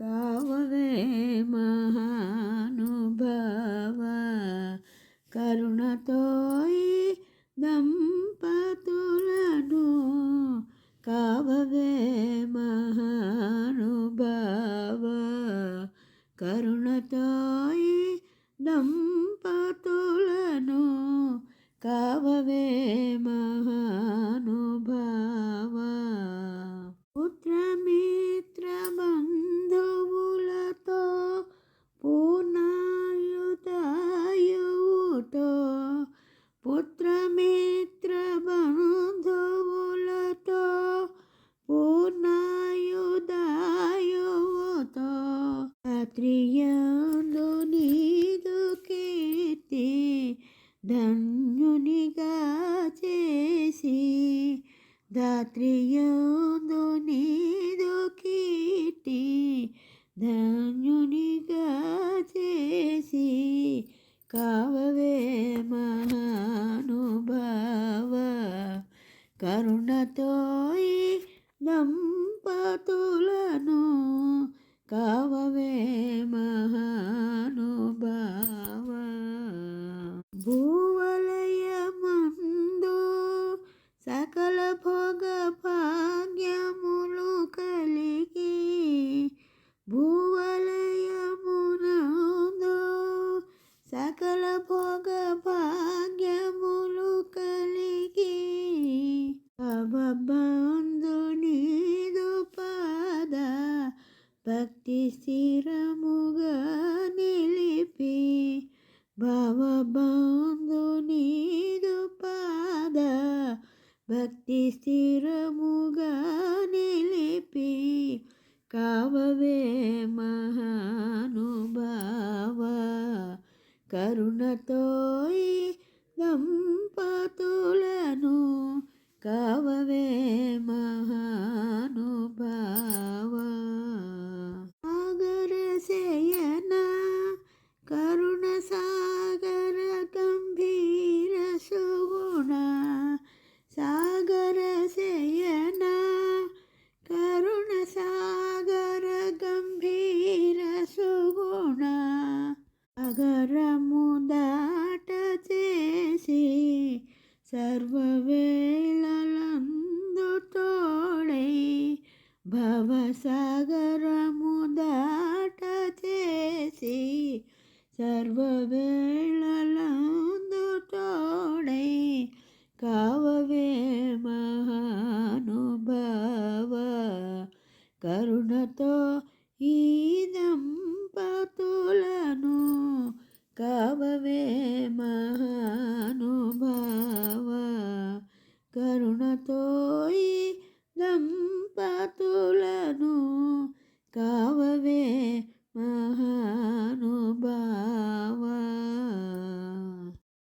కావవే మహానుభావ. కరుణతోయి దంపతులను కావవే మహానుభావ. కరుణతోయి దంప రాత్రియందు నీదు కీర్తి ధన్యునిగా చేసి దాత్రియందు నీదు కీర్తి ధన్యునిగా చేసి కావవే మహానుభావ కరుణతో దంపతులను కావవే మహానుభావ భూవలయమందు సకల భోగ భాగ్యములు కలిగి భూవలయమునందు సకల భోగ భాగ్యములు కలిగి అవబంధు స్థిరముగా నిలిపి భవబంధు నీదు పాద భక్తి స్థిరముగా నిలిపి కావవే మహానుభావ కరుణతో దంపతులను సాగరము దాట చేసి సర్వవేళలందు తోడై భవసాగరము దాట చేసి సర్వవేళలందు తోడై కావవే మహానుభావ కరుణతో ఈ దంపతులను కరుణతో ఈ దంపతులను కావవే